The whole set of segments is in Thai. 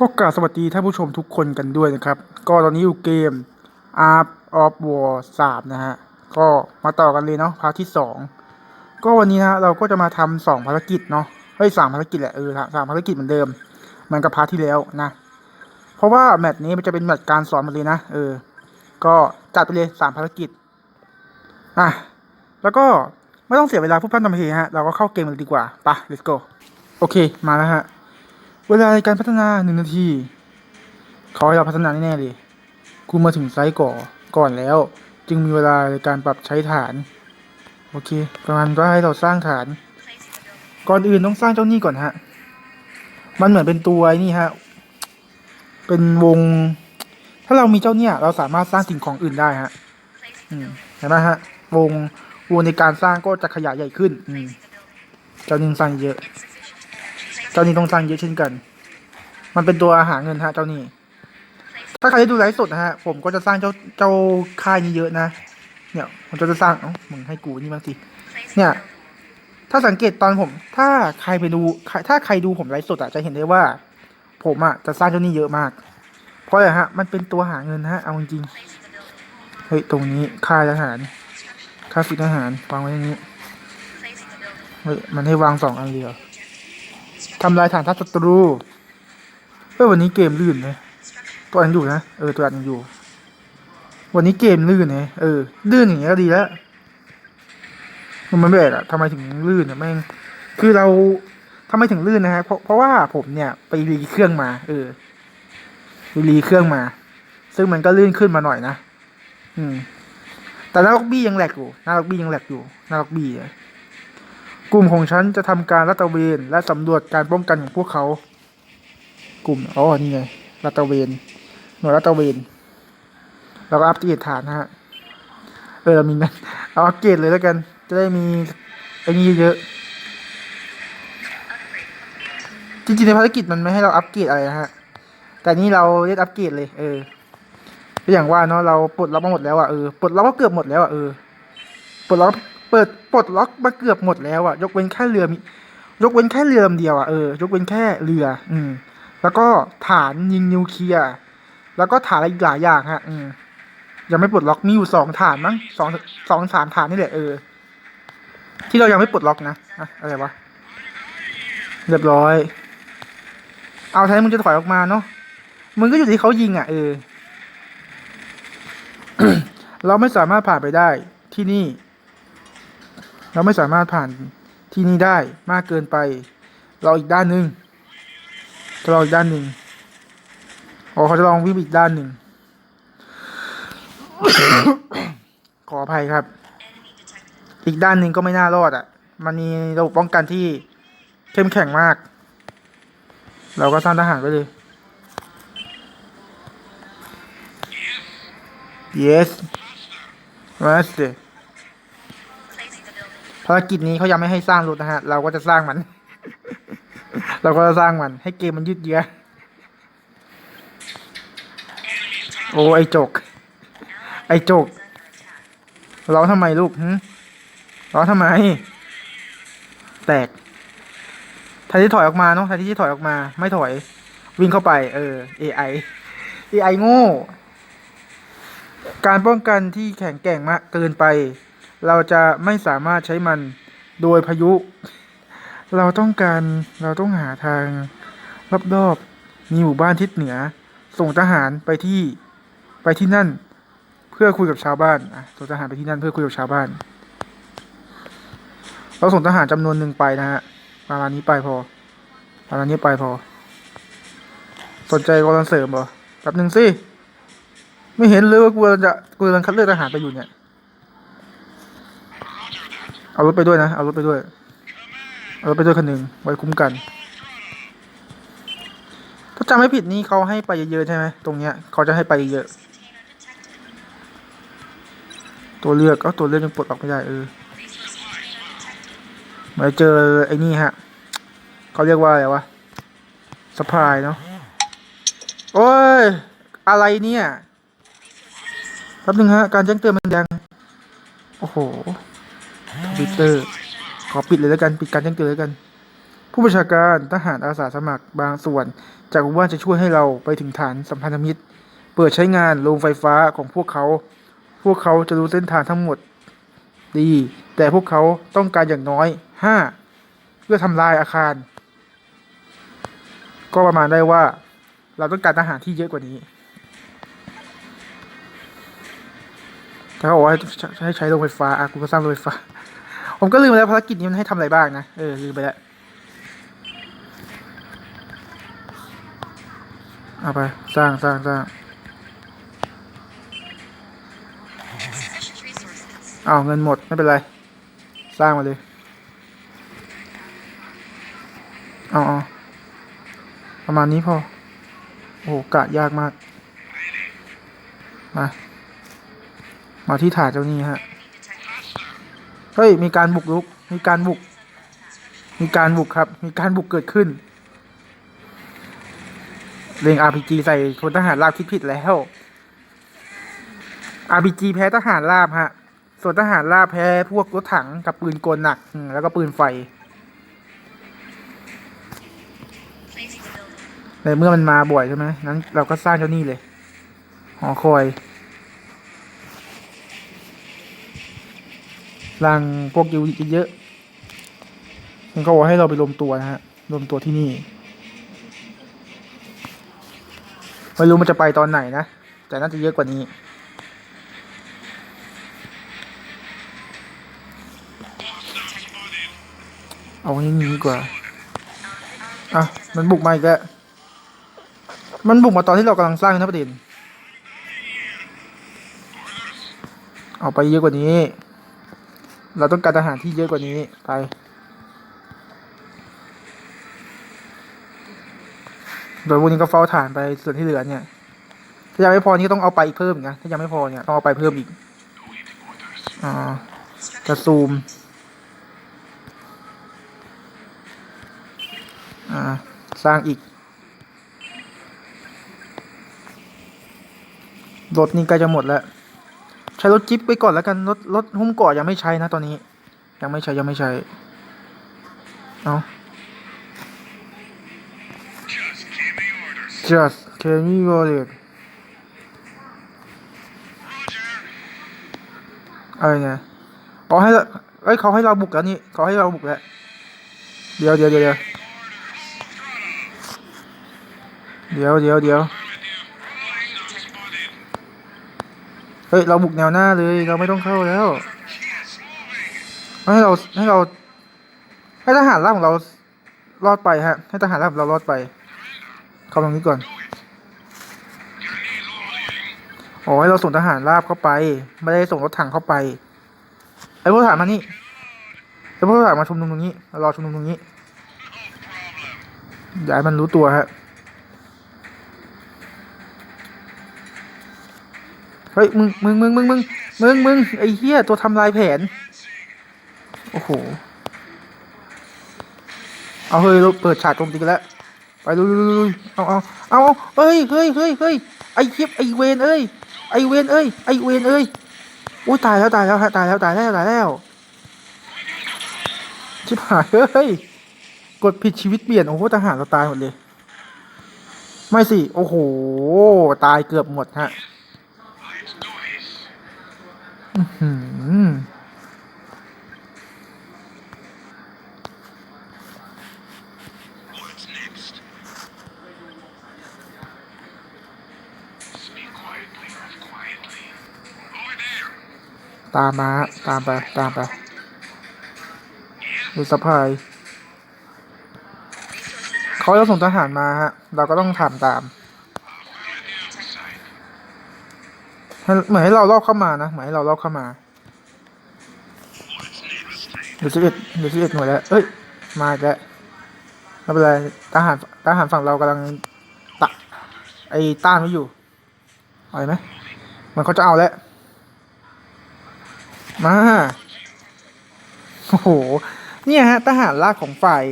ก็กราบสวัสดีท่านผู้ชมทุกคนกันด้วยนะครับ ก็ตอนนี้อยู่เกม Art of War 3 นะฮะ ก็มาต่อกันเลยเนาะพาร์ทที่ 2 ก็วันนี้นะเราก็จะมาทำสองภารกิจเนาะเฮ้ยสามภารกิจแหละเออสามภารกิจเหมือนเดิมเหมันกับพาร์ทที่แล้วนะ เพราะว่าแมตช์นี้มันจะเป็นแมตช์การสอนหมดเลยนะเออ ก็จัดไปเลยสามภารกิจอะแล้วก็ไม่ต้องเสียเวลาพูดพร่ำทำเพลงฮะเราก็เข้าเกมเลยดีกว่าไป let's go โอเคมาแล้วฮะ เวลาในการพัฒนาหนึ่งนาที เขาให้เราพัฒนาแน่ๆเลยคุณมาถึงไซต์ก่อก่อนแล้ว จึงมีเวลาในการปรับใช้ฐาน โอเค ประมาณว่าให้เราสร้างฐาน ก่อนอื่นต้องสร้างเจ้านี่ก่อนฮะ มันเหมือนเป็นตัวนี่ฮะ เป็นวง ถ้าเรามีเจ้าเนี่ย เราสามารถสร้างสิ่งของอื่นได้ฮะเห็นไหมฮะ วงวงในการสร้างก็จะขยายใหญ่ขึ้นอืมเจ้านี่สร้างเยอะ จ้านี้ต้องสร้างเยอะเช่นกัน มันเป็นตัวหาเงินฮะ เจ้านี้ ถ้าใครได้ดูไลฟ์สดนะฮะ ผมก็จะสร้างเจ้าเจ้าค่ายนี้เยอะนะ เนี่ยผมจะจะสร้างเอ้ามึงให้กูนี่บางทีเนี่ย ถ้าสังเกตตอนผม ถ้าใครไปดู ถ้าใครดูผมไลฟ์สดอะจะเห็นได้ว่า ผมอะจะสร้างเจ้านี้เยอะมาก เพราะอะไรฮะ มันเป็นตัวหาเงินฮะ เอาจริงเฮ้ยตรงนี้ค่ายทหาร ค่าฝึกทหารวางไว้อย่างนี้ เฮ้ยมันให้วางสองอันเดียว ทำลายฐานทัพศัตรูเออวันนี้เกมลื่นเลยตัวอันอยู่นะ เออตัวอันยังอยู่ วันนี้เกมลื่นเลยเออ ลื่นอย่างเงี้ยก็ดีแล้วมันไม่แบกอะทำไมถึงลื่นอะแม่ง คือเราทำไมถึงลื่นนะฮะ เพราะเพราะว่าผมเนี่ยไปรีเครื่องมา เออรีเครื่องมา ซึ่งมันก็ลื่นขึ้นมาหน่อยนะ อืม แต่หน้าล็อกบี้ยังแหลกอยู่หน้าล็อกบี้ยังแหลกอยู่หน้าล็อกบี้อะ กลุ่มของฉันจะทำการลาดตระเวนและสำรวจการป้องกันของพวกเขา กลุ่มอ๋อนี่ไงลาดตระเวนหน่วยลาดตระเวนเราก็อัปเกรดฐานนะฮะเออเรามีเงินเอาอัปเกรดเลยแล้วกัน จะได้มีไอ้นี่เยอะจริงๆในภารกิจมันไม่ให้เราอัปเกรดอะไรนะฮะ แต่นี่เราเล่นอัปเกรดเลย เออก็อย่างว่าเนาะเราปลดล็อกมาหมดแล้วอะเออปลดล็อกก็เกือบหมดแล้วอะเออปลดล็อก เปิดปลดล็อกมาเกือบหมดแล้วอะยกเว้นแค่เรือมียกเว้นแค่เรือลำเดียวอะเออยกเว้นแค่เรือ อืม แล้วก็ฐานยิงนิวเคลียร์แล้วก็ฐานอะไรอีกหลายอย่างฮะ อืมยังไม่ปลดล็อกมีอยู่สองฐานมั้งสองสองสามฐานนี่แหละเออ ที่เรายังไม่ปลดล็อกนะอะอะไรวะเรียบร้อย เอาแทนมึงจะถอยออกมาเนาะมึงก็อยู่ที่เขายิงอะเออ เราไม่สามารถผ่านไปได้ที่นี่ เราไม่สามารถผ่านที่นี่ได้มากเกินไปเราอีกด้านหนึ่งจะลองอีกด้านหนึ่งอ๋อเขาจะลองวิ่งอีกด้านหนึ่งขออภัยครับ อีกด้านหนึ่งก็ไม่น่ารอดอะ มันมีระบบป้องกันที่เข้มแข็งมาก เราก็สร้างทหารไปเลย yes มาสเต ภารกิจนี้เขายังไม่ให้สร้างรถนะฮะ เราก็จะสร้างมัน เราก็จะสร้างมัน ให้เกมมันยืดเยื้อโอ้ไอจก ไอจกร้องทำไมลูกหึร้องทำไม แตกแทนที่ถอยออกมาเนาะแทนที่จะถอยออกมา ไม่ถอย วิ่งเข้าไป เออ AI AI โง่ การป้องกันที่แข็งแกร่งมากเกินไป เราจะไม่สามารถใช้มันโดยพายุ เราต้องการเราต้องหาทางรอบๆมีหมู่บ้านทิศเหนือ ส่งทหารไปที่ไปที่นั่น เพื่อคุยกับชาวบ้านอะส่งทหารไปที่นั่นเพื่อคุยกับชาวบ้าน เราส่งทหารจำนวนหนึ่งไปนะฮะประมาณนี้ไปพอประมาณนี้ไปพอ สนใจกำลังเสริมเหรอแป๊บหนึ่งสิไม่เห็นเลยว่ากูจะกูกำลังคัดเลือกทหารไปอยู่เนี่ย เอารถไปด้วยนะ เอารถไปด้วย เอารถไปด้วยคันหนึ่งไว้คุ้มกัน ถ้าจำไม่ผิดนี่เขาให้ไปเยอะๆใช่ไหมตรงเนี้ยเขาจะให้ไปเยอะ ตัวเลือกก็ตัวเลือกยังปลดออกไม่ได้เออมาเจอไอ้นี่ฮะเขาเรียกว่าอะไรวะสปายเนาะโอ้ย อะไรเนี่ยแป๊บนึงฮะ การแจ้งเตือนมันยังโอ้โห ทวิตเตอร์ขอปิดเลยแล้วกันปิดการแจ้งเตือนแล้วกัน ผู้บัญชาการทหารอาสาสมัครบางส่วน จากหมู่าจะช่วยให้เราไปถึงฐานสัมพันธมิตร เปิดใช้งานโรงไฟฟ้าของพวกเขา พวกเขาจะรู้เส้นทางทั้งหมดดี แต่พวกเขาต้องการอย่างน้อยห้าเพื่อทำลายอาคาร ก็ประมาณได้ว่า เราต้องการทหารที่เยอะกว่านี้ถ้าเขาบอกว่าให้ใช้โรงไฟฟ้าอะกูก็สร้างโรงไฟฟ้า ผมก็ลืมไปแล้วภารกิจนี้มันให้ทำอะไรบ้างนะ เออ ลืมไปแล้วเอาไป สร้างสร้างสร้างเอาเงินหมด ไม่เป็นไร สร้างมาเลยเอาเอาประมาณนี้พอ โอ้โหกะยากมาก มา มาที่ฐานเจ้านี่ฮะ เฮ้ย มีการบุกรุก มีการบุก มีการบุกครับ มีการบุกเกิดขึ้นเล็ง RPG ใส่พลทหารราบคิดผิดแล้ว RPG แพ้ทหารราบฮะ ส่วนทหารราบแพ้พวกรถถังกับปืนกลหนัก แล้วก็ปืนไฟ ในเมื่อมันมาบ่อยใช่ไหมนั้นเราก็สร้างเจ้านี่เลย หอคอย รังพวกยูนิตเยอะๆมันก็บอกให้เราไปรวมตัวนะฮะ รวมตัวที่นี่ ไม่รู้มันจะไปตอนไหนนะ แต่น่าจะเยอะกว่านี้ เอาอย่างนี้ดีกว่า อะ มันบุกมาอีกแล้ว มันบุกมาตอนที่เรากำลังสร้างนะประเด็นเอาไปเยอะกว่านี้ เราต้องการทหารที่เยอะกว่านี้ไปโดยพวกนี้ก็เฝ้าฐานไปส่วนที่เหลือเนี่ย ถ้ายังไม่พอนี่ก็ต้องเอาไปอีกเพิ่มนะถ้ายังไม่พอเนี่ยต้องเอาไปเพิ่มอีกอ่าจะซูมอ่าสร้างอีกรถนี่ใกล้จะหมดแล้ว ใช้รถจิ๊บไปก่อนแล้วกันรถรถหุ้มเกาะยังไม่ใช้นะตอนนี้ ยังไม่ใช้ยังไม่ใช้เอา just can you go there อะไรเนี่ยอ๋อให้เอ้ยเขาให้เราบุกแล้วนี่เขาให้เราบุกแล้ว เดี๋ยวเดี๋ยวเดี๋ยวเดี๋ยวเดี๋ยวเดี๋ยว เฮ้ย เราบุกแนวหน้าเลย เราไม่ต้องเข้าแล้ว ให้เราให้เรา ให้ทหารราบของเรารอดไปฮะ ให้ทหารราบของเรารอดไป เข้าตรงนี้ก่อนโอ้ให้เราส่งทหารราบเข้าไป ไม่ได้ส่งรถถังเข้าไป ไอ้พวกทหารมานี่ไอ้พวกทหารมาชุมนุมตรงนี้ รอชุมนุมตรงนี้อย่าให้มันรู้ตัวฮะ เฮ้ยมึงมึงมึงมึงมึงมึงมึงไอ้เหี้ยตัวทำลายแผน โอ้โห เอาเฮ้ยเราเปิดฉากโจมตีกันแล้ว ไปดูเอาเอาเอาเอาเฮ้ยเฮ้ยเฮ้ยเฮ้ยไอ้คลิปไอ้เวนเอ้ย ไอ้เวนเอ้ย ไอ้เวนเอ้ยอุ้ยตายแล้วตายแล้วฮะตายแล้วตายแล้วตายแล้ว ชิบหายเฮ้ย กดผิดชีวิตเปลี่ยนโอ้โหทหารเราตายหมดเลย ไม่สิ โอ้โห ตายเกือบหมดฮะ ตามมาตามไป ตามไป ดูสะพายเขาจะส่งทหารมาฮะ เราก็ต้องทำตาม Side. ให้ เหมือนให้เราลอบเข้ามานะเหมือนให้เราลอบเข้ามาเดี๋ยวสิบเอ็ดเดี๋ยวสิบเอ็ดหน่วยแล้วเอ้ย มาแล้วไม่เป็นไรทหารทหารฝั่งเรากำลังตะไอ้ต้านไว้อยู่เอาเลยไหมมันเขาจะเอาแล้ว มาโอ้โห เนี่ยฮะทหารราบของฝ่าย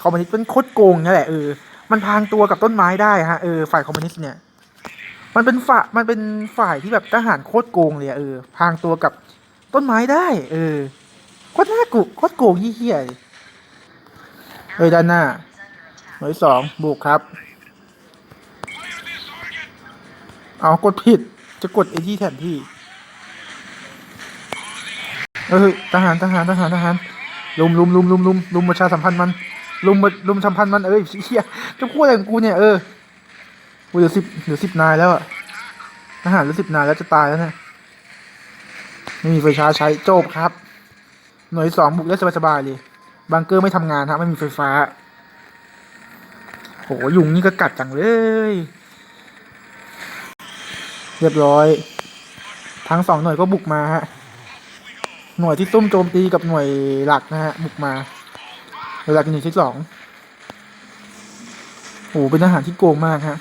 คอมมิวนิสต์เป็นโคตรโกงนี่แหละเออ มันพรางตัวกับต้นไม้ได้ฮะเออฝ่ายคอมมิวนิสต์เนี่ย มันเป็นฝ่ามันเป็นฝ่ายที่แบบทหารโคตรโกงเลยอะเออพางตัวกับต้นไม้ได้ เออโคตรน่ากุโคตรโกงเฮี้ยๆเลย Area เอ้ยด้านหน้าหน่วยสองบุกครับ เอากดผิดจะกดไอที่แทนที่เอ้ยทหารทหารทหารทหารลุมลุมลุมลุมลุมลุมประชาสัมพันธ์มันลุมลุมสัมพันธ์มันเอ้ยเฮียจะพูดอะไรของกูเนี่ยเออ เหลือสิบเหลือสิบนายแล้วอะทหารเหลือสิบนายแล้วจะตายแล้วเนี่ยไม่มีไฟฟ้าใช้โจบครับ หน่วยสองบุกได้สบายๆเลยบังเกอร์ไม่ทำงานฮะไม่มีไฟฟ้าโหยุงนี่ก็กัดจังเลย เรียบร้อย ทั้งสองหน่วยก็บุกมาฮะหน่วยที่ซุ่มโจมตีกับหน่วยหลักนะฮะบุกมาหลักหน่วยที่สองโอ้เป็นทหารที่โกงมากฮะ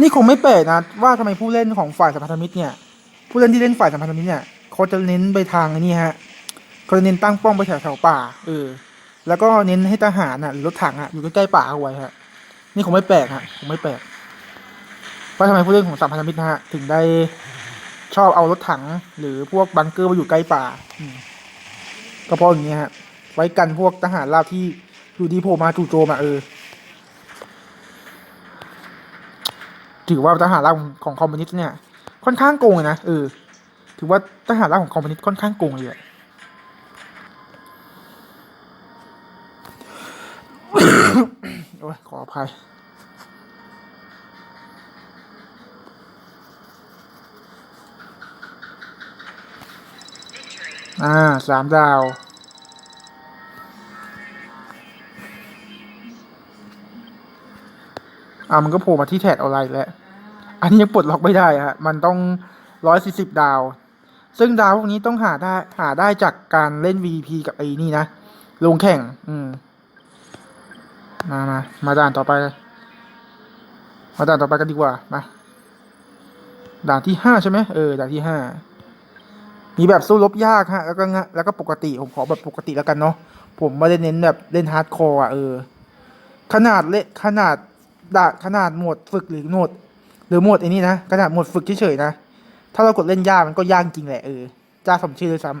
นี่คงไม่แปลกนะ ว่าทำไมผู้เล่นของฝ่ายสัมพันธมิตรเนี่ย ผู้เล่นที่เล่นฝ่ายสัมพันธมิตรเนี่ยเขาจะเน้นไปทางอ้นี่ฮะเขาจะเน้นตั้งป้อมไปแถวแถวป่าเออแล้วก็เน้นให้ทหารอะหรือรถถังอะอยู่ใกล้ๆป่าเอาไว้ฮะนี่คงไม่แปลกฮะคงไม่แปลกว่าทำไมผู้เล่นของสัมพันธมิตรนะฮะถึงได้ชอบเอารถถัง หรือพวกบังเกอร์มาอยู่ใกล้ป่าก็เพราะอย่างเงี้ฮะไว้กันพวกทหารราบที่อยู่ดีโผล่มาจู่โจมอะเออ ถือว่าทหารราบของคอมมิวนิสต์เนี่ย ค่อนข้างโกงเลยนะเออถือว่าทหารราบของคอมมิวนิสต์ค่อนข้างโกงเลยอะโอ้ยขออภัยอ่าสามดาว อ่ามันก็โผล่มาที่แท็ดออนไลน์แล้ว อันนี้ยังปลดล็อกไม่ได้ฮะมันต้องร้อยสี่สิบดาว ซึ่งดาวพวกนี้ต้องหาได้หาได้จากการเล่น VP กับไอ้นี่นะ ลงแข่ง อืม มามามาด่านต่อไป มาด่านต่อไปกันดีกว่า มา ด่านที่ห้าใช่ไหมเออ ด่านที่ห้า มีแบบสู้รบยากฮะ แล้วก็งะแล้วก็ปกติ ผมขอแบบปกติแล้วกันเนาะ ผมไม่ได้เน้นแบบเล่นฮาร์ดคอร์อะเออ ขนาดเละขนาดด่าขนาดหมดฝึกหรือโหมด หรือหมดไอ้นี่นะขนาดหมวดฝึกเฉยๆนะ ถ้าเรากดเล่นยากมันก็ยากจริงแหละเออจ้าสมชื่อเลยซ้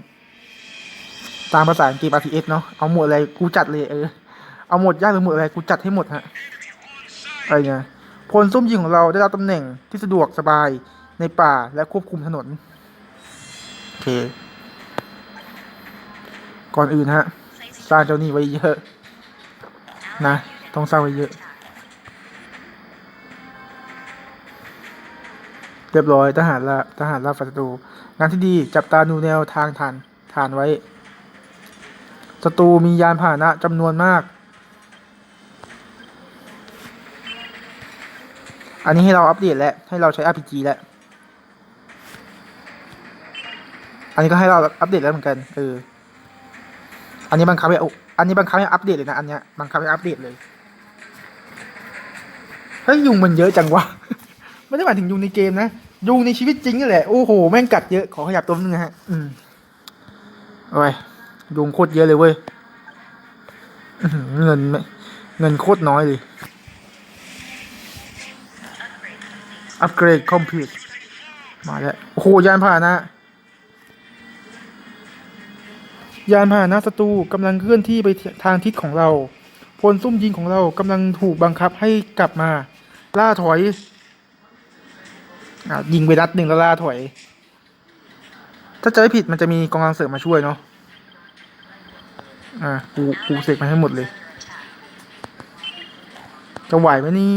ำตามภาษาอังกฤษ RTS เนาะเอาหมวดอะไรกูจัดเลยเออเอาหมวดยากหรือหมวดอะไรกูจัดให้หมดฮะอะไรเงี้ยพลซุ่มยิงของเราได้รับตำแหน่งที่สะดวกสบายในป่าและควบคุมถนนโอเค ก่อนอื่นฮะสร้างเจ้าหนี้ไว้เยอะ นะ ต้องสร้างไว้เยอะ เรียบร้อยทหารละทหารราบศัตรูงานที่ดีจับตาดูแนวทางฐานฐานไว้ศัตรูมียานพาหนะจำนวนมาก อันนี้ให้เราอัปเดตแล้ว ให้เราใช้ RPG แล้ว อันนี้ก็ให้เราอัปเดตแล้วเหมือนกันเอออันนี้บังคับให้เอาอันนี้บังคับให้อัปเดตเลยนะ อันเนี้ยบังคับให้อัปเดตเลย เฮ้ย ยุงมันเยอะจังวะ ไม่ได้หมายถึงยุงในเกมนะ ยุงในชีวิตจริงนี่แหละ โอ้โห แม่งกัดเยอะ ขอขยับตัวนึงนะฮะ อืมโอ้ยยุงโคตรเยอะเลยเว้ย เงินไม่เงินโคตรน้อยเลย อัปเกรดคอมพิวมาแล้ว โอ้โห ยานพาหนะ ยานพาหนะศัตรูกำลังเคลื่อนที่ไปทางทิศของเรา พลซุ่มยิงของเรากำลังถูกบังคับให้กลับมา ล่าถอย อะยิงไปนัดหนึ่งแล้วล่าถอย ถ้าจะไม่ผิดมันจะมีกองกำลังเสริมมาช่วยเนาะอ่ากูกูเสกมาให้หมดเลย จะไหวไหมนี่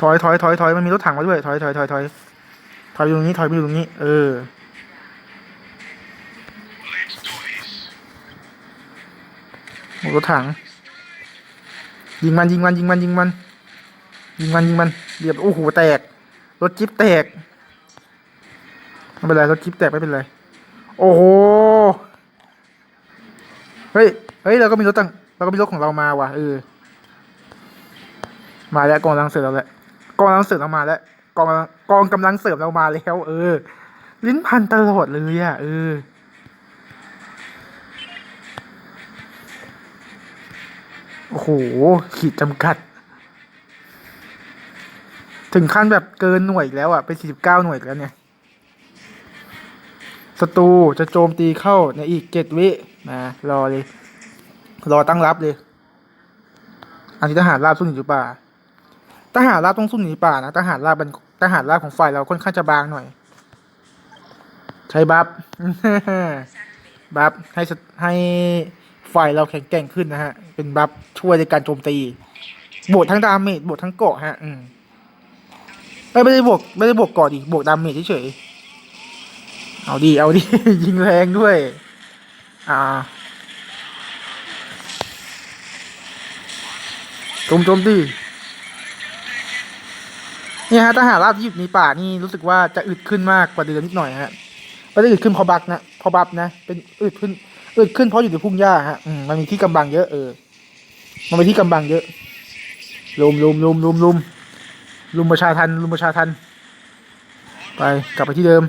ถอยถอยถอยถอยมันมีรถถังมาด้วยถอยถอยถอยถอยถอยอยู่ตรงนี้ถอยไปอยู่ตรงนี้ เออรถถัง ยิงมันยิงมันยิงมันยิงมันยิงมันยิงมันเรียบโอ้โหแตก รถจิ๊บแตกไม่เป็นไรรถจิ๊บแตกไม่เป็นไรโอ้โหเฮ้ยเฮ้ยเราก็มีรถตั้งเราก็มีรถของเรามาว่ะเออมาแล้วกองกำลังเสริมเราแล้วกองกำลังเสริมเรามาแล้วกองกองกำลังเสริมเรามาแล้วเออ ลิ้นพันตลอดเลยอะเออ อ้โห ขีดจำกัด ถึงขั้นแบบเกินหน่วยแล้วอะเป็นสี่สิบเก้าหน่วยแล้วเนี่ยศัตรูจะโจมตีเข้าในอีกเจ็ดวินะ รอเลย รอตั้งรับเลย อันนี้ทหารราบสู้หนีป่าทหารราบต้องสู้หนีป่านะทหารราบเป็นทหารราบของฝ่ายเราค่อนข้างจะบางหน่อย ใช้บัฟบัฟให้ให้ ฝ่ายเราแข็งแกร่งขึ้นนะฮะ เป็นบัฟช่วยในการโจมตี บวกทั้งดาเมจบวกทั้งเกาะฮะ อืมไม่ได้บวกไม่ได้บวกเกาะดิบวกดาเมจเฉยๆเอาดีเอาดี ยิงแรงด้วย อ่าโจมโจมดิเนี่ยฮะทหารราบที่อยู่ในป่านี่รู้สึกว่าจะอึดขึ้นมากกว่าเดิมนิดหน่อยฮะไม่ได้อึดขึ้นพราะบักนะพราะบัฟนะ เป็นอึดขึ้น เอึดขึ้นเพราะอยู่ในพุ่งหญ้าฮะอืมมันมีที่กำบังเยอะเออ มันมีที่กำบังเยอะลุมลุมลุมลุมลุมลุมประชาทันลุมประชาทันไปกลับไปที่เดิม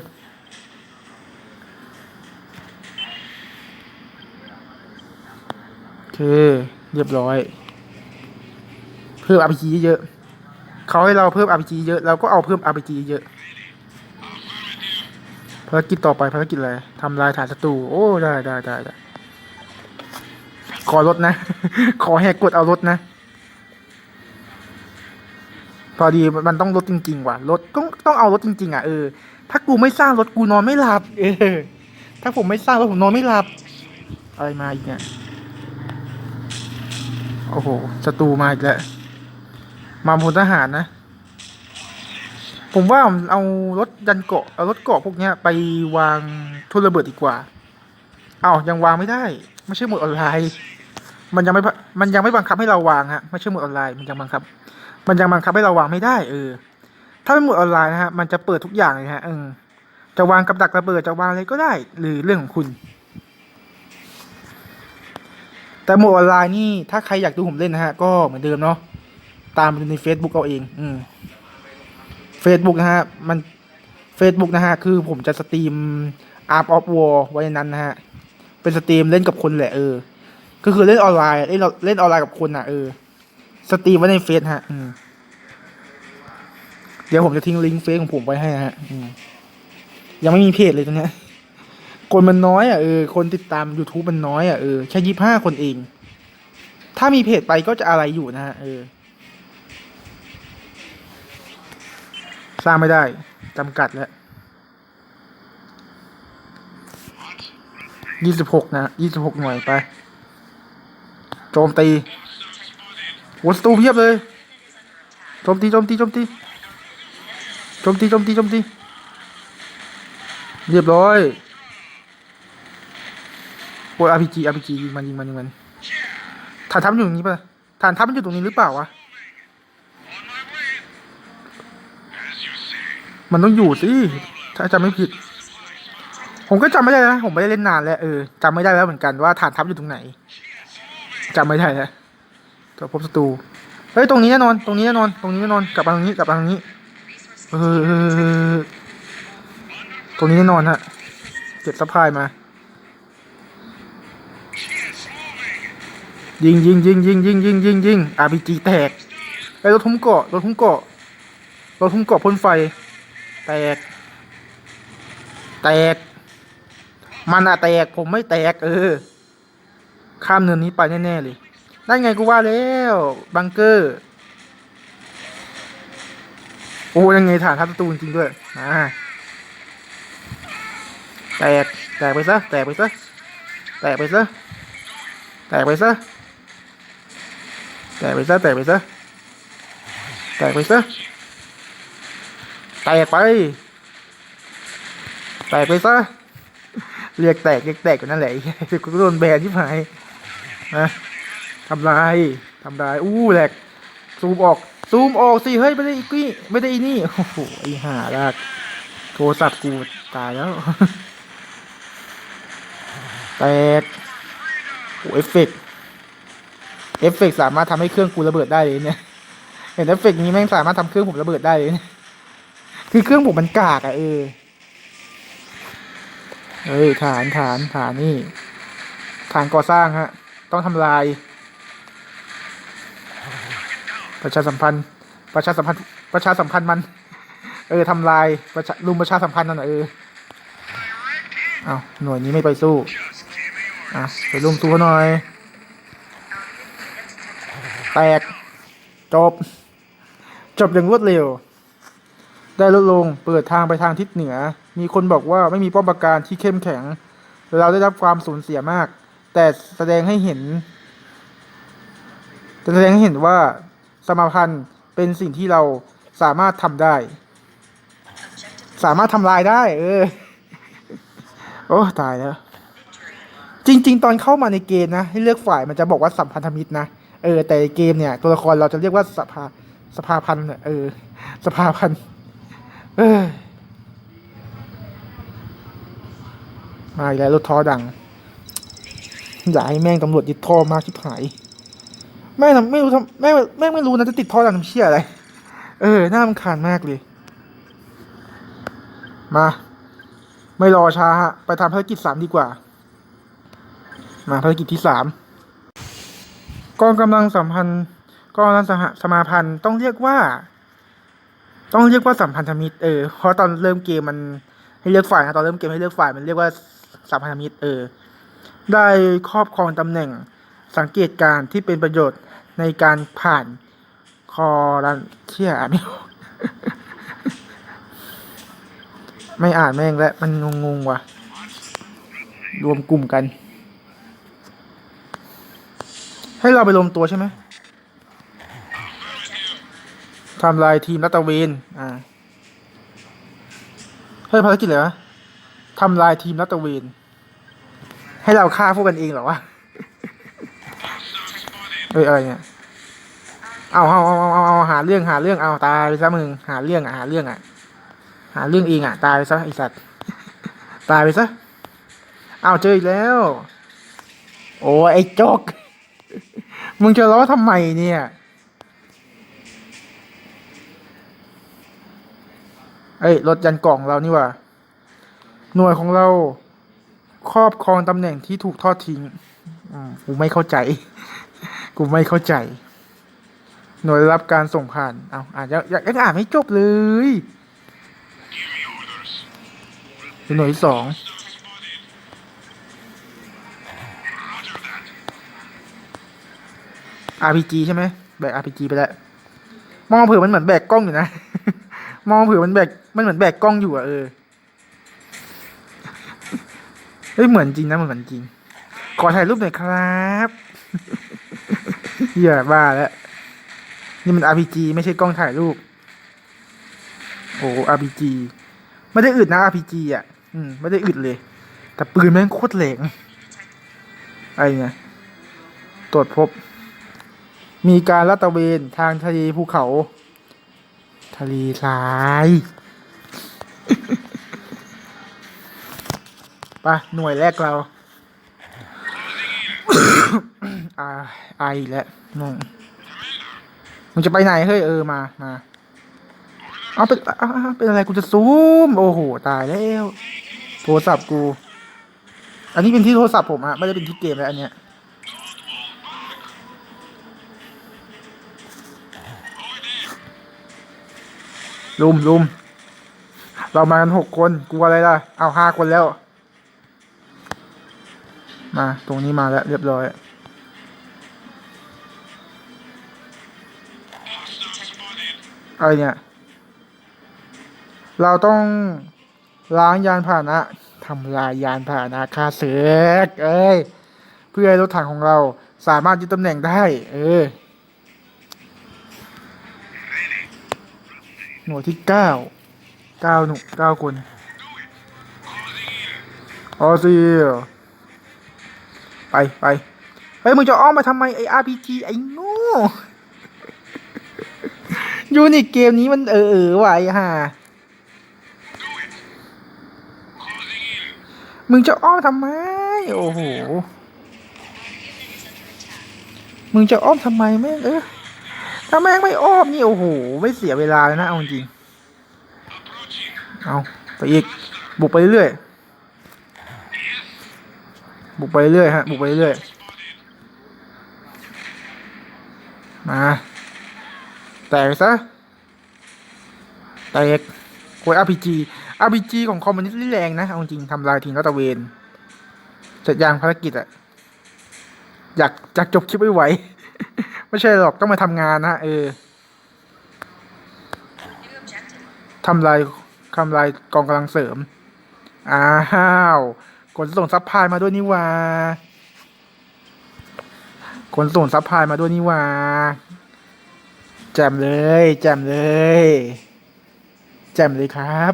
โอเค เรียบร้อย เพิ่ม RPG เยอะ เขาให้เราเพิ่ม RPG เยอะ เราก็เอาเพิ่ม RPG เยอะ ภารกิจต่อไปภารกิจอะไรทำลายฐานศัตรูโอ้ได้ได้ได้ได้ขอรถนะ ขอแหกกฎเอารถนะ พอดีมันต้องรถจริง ๆ ว่ะรถต้องต้องเอารถจริง ๆ อะเออถ้ากูไม่สร้างรถกูนอนไม่หลับ เออ ถ้าผมไม่สร้างรถผมนอนไม่หลับ อะไรมาอีกเนี่ยโอ้โหศัตรูมาอีกแล้วมาพลทหารนะ ผมว่าเอารถยันเกาะเอารถเกาะพวกเนี้ยไปวางทุนระเบิดดีกว่าเอ้ายังวางไม่ได้ ไม่ใช่หมดออนไลน์ มันยังไม่มันยังไม่บังคับให้เราวางฮะไม่ใช่หมดออนไลน์มันยังบังคับ มันยังบังคับให้เราวางไม่ได้เออถ้าเป็นหมดออนไลน์นะฮะมันจะเปิดทุกอย่างเลยฮะเออจะวางกับดักระเบิดจะวางอะไรก็ได้ หรือเรื่องของคุณ แต่หมดออนไลน์นี่ถ้าใครอยากดูผมเล่นนะฮะก็เหมือนเดิมเนาะตามไปดูใน Facebook เอาเอง อืม Facebook นะฮะ มัน Facebook นะฮะ คือผมจะสตรีม Art of War ไว้ในนั้นนะฮะ เป็นสตรีมเล่นกับคนแหละเออ ก็คือเล่นออนไลน์เล่นเล่นออนไลน์กับคนอะเออ สตรีมไว้ในเฟซฮะ อืม เดี๋ยวผมจะทิ้งลิงก์เฟซของผมไว้ให้นะฮะ อืม ยังไม่มีเพจเลยตอนเนี้ย คนมันน้อยอะเออ คนติดตาม YouTube มันน้อยอะเออ แค่ยี่ห้าคนเอง ถ้ามีเพจไปก็จะอะไรอยู่นะฮะ เออ สร้างไม่ได้จำกัดแล้วยี่สิบหกนะยี่สิบหกหน่วยไป โจมตีโหสตูเพียบเลย โจมตี โจมตี โจมตี โจมตี โจมตี โจมตี เรียบร้อยโอ้ย RPG RPG ยิงมันยิงมันยิงมันฐานทัพอยู่ตรงนี้ป่ะฐานทัพมันอยู่ตรงนี้หรือเปล่าวะ มันต้องอยู่สิถ้าจำไม่ผิด ผมก็จำไม่ได้นะผมไม่ได้เล่นนานแล้วเออจำไม่ได้แล้วเหมือนกันว่าฐานทัพอยู่ตรงไหนจำไม่ได้แล้วตัวพบศัตรูเฮ้ยตรงนี้แน่นอน ตรงนี้แน่นอน ตรงนี้แน่นอนกลับมาตรงนี้กลับมาตรงนี้เออตรงนี้แน่นอนฮะเก็บซัพพลายมา ยิงยิงยิงยิงยิงยิงยิงยิง RPG แตกไอ้รถทุ่มเกาะรถทุ่มเกาะรถทุ่มเกาะพ่นไฟ แตก แตก มันอะแตกผมไม่แตก เออ ข้ามเนินนี้ไปแน่ๆเลยนั่นไงกูว่าแล้วบังเกอร์โอ้ยังไงฐานทัพศัตรูจริงด้วยอ่าแตกแตกไปซะแตกไปซะแตกไปซะแตกไปซะแตกไปซะแตกไปซะแตกไปซะ แตกไป แตกไปซะ เรียกแตกเรียกแตกอยู่นั่นแหละกูโดนแบนที่หายนะทำลายทำลาย อู้แหลก ซูมออก ซูมออกสิเฮ้ย ไม่ได้อีกนี่ไม่ได้อีนี่ โอ้โห ไอห่าลากโทรศัพท์กูตายแล้ว แตกโอ้เอฟเฟกเอฟเฟกสามารถทำให้เครื่องกูระเบิดได้เลยเนี่ย เห็นเอฟเฟกนี้แม่งสามารถทำเครื่องผมระเบิดได้เลยเนี่ย คือเครื่องผมมันกากอะเออเฮ้ยฐานฐานฐานนี่ฐานก่อสร้างฮะ ต้องทำลาย ประชาสัมพันธ์ ประชาสัมพันธ์ ประชาสัมพันธ์มัน เออทำลายประชาลุมประชาสัมพันธ์นั่นน่ะเออเอาหน่วยนี้ไม่ไปสู้อะไปร่วมตัวหน่อย แตก จบ จบอย่างรวดเร็ว ได้ลดลงเปิดทางไปทางทิศเหนือ มีคนบอกว่าไม่มีป้อมปราการที่เข้มแข็ง เราได้รับความสูญเสียมาก แต่แสดงให้เห็นแต่แสดงให้เห็นว่าสมาพันธ์เป็นสิ่งที่เราสามารถทำได้ สามารถทำลายได้ เออ โอ้ตายแล้ว จริง ๆ ตอนเข้ามาในเกมนะ ให้เลือกฝ่ายมันจะบอกว่าสัมพันธมิตรนะ เออ แต่เกมเนี่ย ตัวละครเราจะเรียกว่าสภาสภาพันธ์เออ สภาพันธ์ มาอีกแล้วรถท้อดัง อยากให้แม่งตำรวจยึดท่อมากชิบหาย แม่ทำไม่รู้ทำแม่แม่ไม่รู้นะจะติดท่อดังทำเชี่ยอะไร เออ น่ารำคาญมากเลย มา ไม่รอช้าฮะ ไปทำภารกิจสามดีกว่า มาภารกิจที่สามกองกำลังสัมพันธ์กองกำลังสหสมาพันธ์ต้องเรียกว่า ต้องเรียกว่าสัมพันธมิตรเออเพราะตอนเริ่มเกมมันให้เลือกฝ่ายนะตอนเริ่มเกมให้เลือกฝ่ายมันเรียกว่าสัมพันธมิตรเออได้ครอบครองตำแหน่งสังเกตการณ์ที่เป็นประโยชน์ในการผ่านคอรันเที่ยอ่านไม่ออกไม่อ่านแม่งแล้วมันงงๆว่ะ รวมกลุ่มกัน ให้เราไปรวมตัวใช่ไหม ทำลายทีมรัตเวนอ่าให้ภารกิจเลยวะทำลายทีมรัตเวน ให้เราฆ่าพวกกันเองเหรอวะเอ้ยอะไรเนี่ยเอาเอาเอาเอาเอาหาเรื่องหาเรื่องเอาตายไปซะมึงหาเรื่องอะหาเรื่องอะ หาเรื่องเองอะ ตายไปซะไอสัตว์ตายไปซะเอาเจออีกแล้ว โอ้ไอจกมึงจะล้อทำไมเนี่ย เอ้ยรถยันกล่องเรานี่ว่า หน่วยของเราครอบครองตำแหน่งที่ถูกทอดทิ้งอืมกูไม่เข้าใจ กูไม่เข้าใจ หน่วยรับการส่งผ่าน เอาอ่านยังยังอ่านไม่จบเลย หน่วยสอง Roger that. RPG ใช่ไหมแบก RPG ไปแล้ว มองเผื่อมันเหมือนแบกกล้องอยู่นะ มองเผื่อมันแบก มันเหมือนแบกกล้องอยู่อะเออเฮ้ยเหมือนจริงนะเหมือนจริง ขอถ่ายรูปหน่อยครับเหี้ยบ้าแล้วนี่มัน RPG ไม่ใช่กล้องถ่ายรูป โอ้ RPG ไม่ได้อึดนะ RPG อะ อืม ไม่ได้อึดเลย แต่ปืนแม่งโคตรแหลงอะไรเนี่ยตรวจพบ มีการลาดตระเวนทางทะเลภูเขา ทะเลทราย ไปหน่วยแรกเราอาไอแล้วนงมึงจะไปไหนเฮ้ยเออมามาเอาเป็นอาเอาเป็นอะไรกูจะซูม โอ้โห ตายแล้ว โทรศัพท์กู อันนี้เป็นที่โทรศัพท์ผมอะไม่ได้เป็นที่เกมแล้วอันเนี้ยลุมลุม เรามากันหกคนกลัวอะไรล่ะ เอาห้าคนแล้ว มาตรงนี้มาแล้ว เรียบร้อย อะไรเนี่ย เราต้องล้างยานพาหนะทำลายยานพาหนะคาเสือกเอ้ย เพื่อให้รถถังของเราสามารถยึดตำแหน่งได้ เออ หน่วยที่เก้า เก้าหนุเก้าคนออซีไปไปเฮ้ยมึงจะอ้อมมาทำไมไอ RPG ไอ้โง่ยูนิคเกมนี้มันเออเออไหวะไอ้ห่ามึงจะอ้อมทำไม โอ้โห มึงจะอ้อมทำไมแม่งเออถ้าแม่งไม่อ้อมนี่โอ้โห ไม่เสียเวลาเลยนะเอาจริง เอาไปอีก บุกไปเรื่อยบุกไปเรื่อยฮะ บุกไปเรื่อยมาแตกซะแตกโวย RPG RPG ของคอมมิวนิสต์นี่แรงนะเอาจริงทำลายทิ้งรัตเวนเสร็จยางภารกิจอะอยากอยากจบคลิปไม่ไหว ไม่ใช่หรอกต้องมาทำงานนะเออทำลาย ทำลายกองกำลังเสริม อ้าวขนส่งซัพพลายมาด้วยนี่ว่าขนส่งซัพพลายมาด้วยนี่ว่าแจมเลยแจมเลยแจมเลยครับ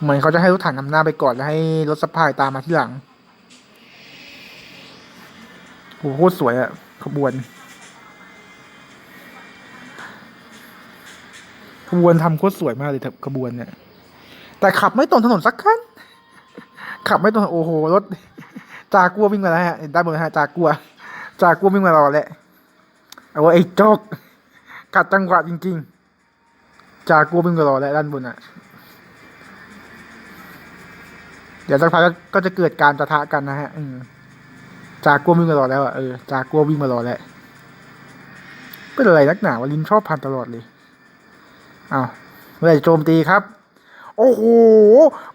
เหมือนเขาจะให้รถถังนำหน้าไปก่อนแล้วให้รถซัพพลายตามมาที่หลังโหโคตรสวยอะขบวน ขบวนทำโคตรสวยมากเลยขบวนเนี่ย แต่ขับไม่ตรงถนนสักคันขับไม่ตรงโอ้โหรถจากัววิ่งมาแล้วฮะเห็นด้านบนฮะจากัว จากัววิ่งมารอแหล้วเอาว่าไอ้โจกกัดจังหวะจริง ๆ จากัววิ่งมารอแล้วด้านบนอะ เดี๋ยวสักพักก็จะเกิดการปะทะกันนะฮะ อืจากัววิ่งมารอแล้วอะเออจากัววิ่งมารอแล้วเป็นอะไรนักหนาวะลินชอบพันตลอดเลย อ้าวเมื่อไหร่จะโจมตีครับ โอ้โห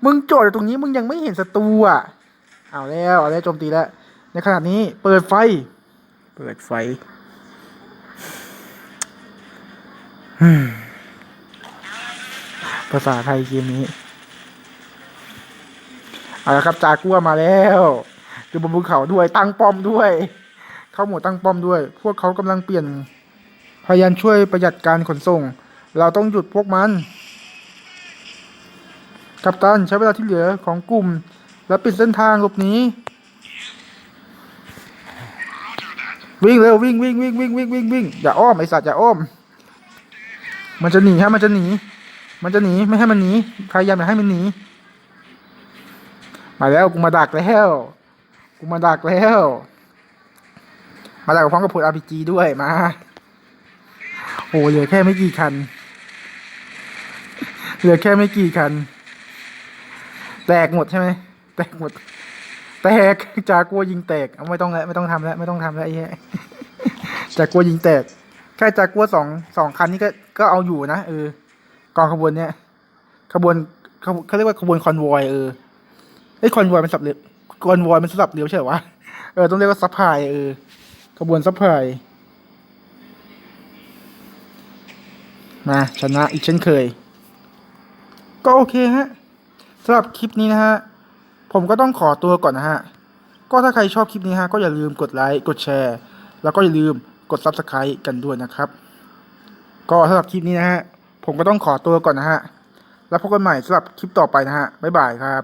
มึงโจอดอยู่ตรงนี้มึงยังไม่เห็นศัตรูอะ เอาแล้วเอาแล้วโจมตีแล้ว ในขณะนี้เปิดไฟ เปิดไฟฮึ่มภาษาไทยเกมนี้ เอาละครับจากัวมาแล้วอยู่บนภูเขาด้วยตั้งป้อมด้วย เข้าหมวดตั้งป้อมด้วย พวกเขากำลังเปลี่ยนพยายามช่วยประหยัดการขนส่ง เราต้องหยุดพวกมัน กัปตันใช้เวลาที่เหลือของกลุ่ม และปิดเส้นทางหลบหนีวิ่งเร็ววิ่งวิ่งวิ่งวิ่งวิ่งวิ่งวิ่งอย่าอ้อมไอสัตว์อย่าอ้อม มันจะหนีฮะมันจะหนี มันจะหนีไม่ให้มันหนีพยายามอย่าให้มันหนี มาแล้วกูมาดักแล้วกูมาดักแล้ว มาดักกับพร้อมกับผล RPG ด้วยมาโอ้เหลือแค่ไม่กี่คัน เหลือแค่ไม่กี่คัน แตกหมดใช่ไหมแตกหมด แตกจากลัวยิงแตกเอาไม่ต้องแล้วไม่ต้องทำแล้วไม่ต้องทำแล้วไอ้เหี้ยจากกัวยิงแตก แค่จากกัวสองสองคันนี้ก็ก็เอาอยู่นะเออกองขบวนเนี้ยขบวนเขาเรียกว่าขบวนคอนวอยเออไอ้คอนวอยมันสับเรียวคอนวอยมันสับเรียวใช่หรอวะเออต้องเรียกว่าซัพพลายเออขบวนซัพพลายมาชนะอีกเช่นเคย ก็โอเคฮะสำหรับคลิปนี้นะฮะ ผมก็ต้องขอตัวก่อนนะฮะ ก็ถ้าใครชอบคลิปนี้ฮะ ก็อย่าลืมกดไลค์ กดแชร์ แล้วก็อย่าลืมกด Subscribe กันด้วยนะครับ ก็สำหรับคลิปนี้นะฮะ ผมก็ต้องขอตัวก่อนนะฮะ แล้วพบกันใหม่สำหรับคลิปต่อไปนะฮะ บ๊ายบายครับ